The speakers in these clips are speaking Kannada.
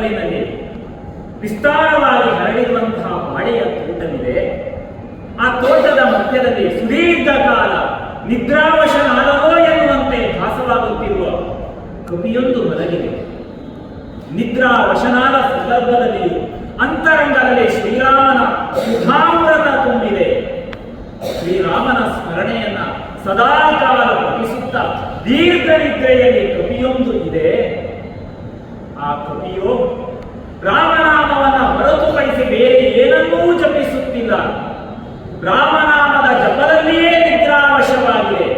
ತಪ್ಪಲಿನಲ್ಲಿ ವಿಸ್ತಾರವಾಗಿ ಹರಡಿರುವಂತಹ ಮಳೆಯ ತೋಟವಿದೆ. ಆ ತೋಟದ ಮಧ್ಯದಲ್ಲಿ ಸುದೀರ್ಘ ಕಾಲ ನಿದ್ರಾವಶನಾದವೋ ಎನ್ನುವಂತೆ ಭಾಸವಾಗುತ್ತಿರುವ ಕವಿಯೊಂದು ಮಲಗಿದೆ. ನಿದ್ರಾವಶನಾದ ಸಂದರ್ಭದಲ್ಲಿ ಅಂತರಂಗದಲ್ಲಿ ಶ್ರೀರಾಮನ ಸುಧಾಮೃತ ತುಂಬಿದೆ. ಶ್ರೀರಾಮನ ಸ್ಮರಣೆಯನ್ನ ಸದಾಕಾಲ ಪಠಿಸುತ್ತಾ ದೀರ್ಘ ನಿದ್ರೆಯಲ್ಲಿ ಕವಿಯೊಂದು ಇದೆ. ಆ ಕವಿಯು ರಾಮನಾಮವನ್ನ ಹೊರತುಪಡಿಸಿ ಬೇರೆ ಏನನ್ನೂ ಜಪಿಸುತ್ತಿಲ್ಲ. ರಾಮನಾಮದ ಜಪದಲ್ಲಿಯೇ ನಿದ್ರಾವಶವಾಗಿದೆ.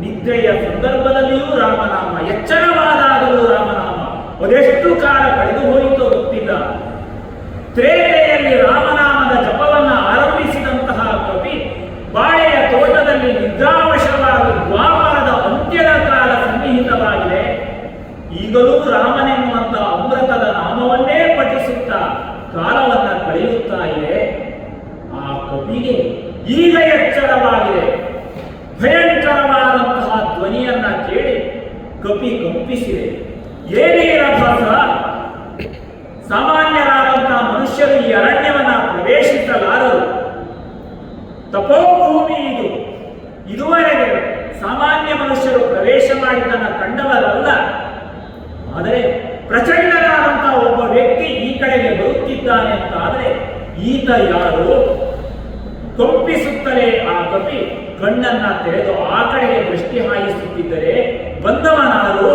ನಿದ್ರೆಯ ಸಂದರ್ಭದಲ್ಲಿಯೂ ರಾಮನಾಮ, ಎಚ್ಚರವಾದಾಗಲೂ ರಾಮನಾಮ. ಅದೆಷ್ಟು ಕಾಲ ಕಳೆದು ಹೋಯಿತೋ ಗೊತ್ತಿಲ್ಲ. ತ್ರೇತೆಯಲ್ಲಿ ಕವಿಗೆ ಈಗ ಎಚ್ಚರವಾಗಿದೆ. ಭಯಂಕರವಾದಂತಹ ಧ್ವನಿಯನ್ನ ಕೇಳಿ ಕಪಿ ಕಂಪಿಸಿದೆ ಏನೇರಭಾಸ ಸಾಮಾನ್ಯರಾದಂತಹ ಮನುಷ್ಯರು ಈ ಅರಣ್ಯವನ್ನ ಪ್ರವೇಶಿಸಲಾರರು ತಪೋಭೂಮಿ ಇದು. ಇದುವರೆಗೆ ಸಾಮಾನ್ಯ ಮನುಷ್ಯರು ಪ್ರವೇಶ ಮಾಡಿದ್ದನ್ನ ಕಂಡವರಲ್ಲ. ಆದರೆ ಪ್ರಚಂಡರಾದಂತಹ ಒಬ್ಬ ವ್ಯಕ್ತಿ ಈ ಕಡೆಗೆ ಬರುತ್ತಿದ್ದಾನೆ ಅಂತಾದ್ರೆ ಈತ ಯಾರು? ಕಂಪಿಸುತ್ತಲೇ ಆ ಕಪಿ ಕಣ್ಣನ್ನ ತೆರೆದು ಆ ಕಡೆಗೆ ದೃಷ್ಟಿ ಹಾಯಿಸುತ್ತಿದ್ದರೆ ಬಂದವನಾರು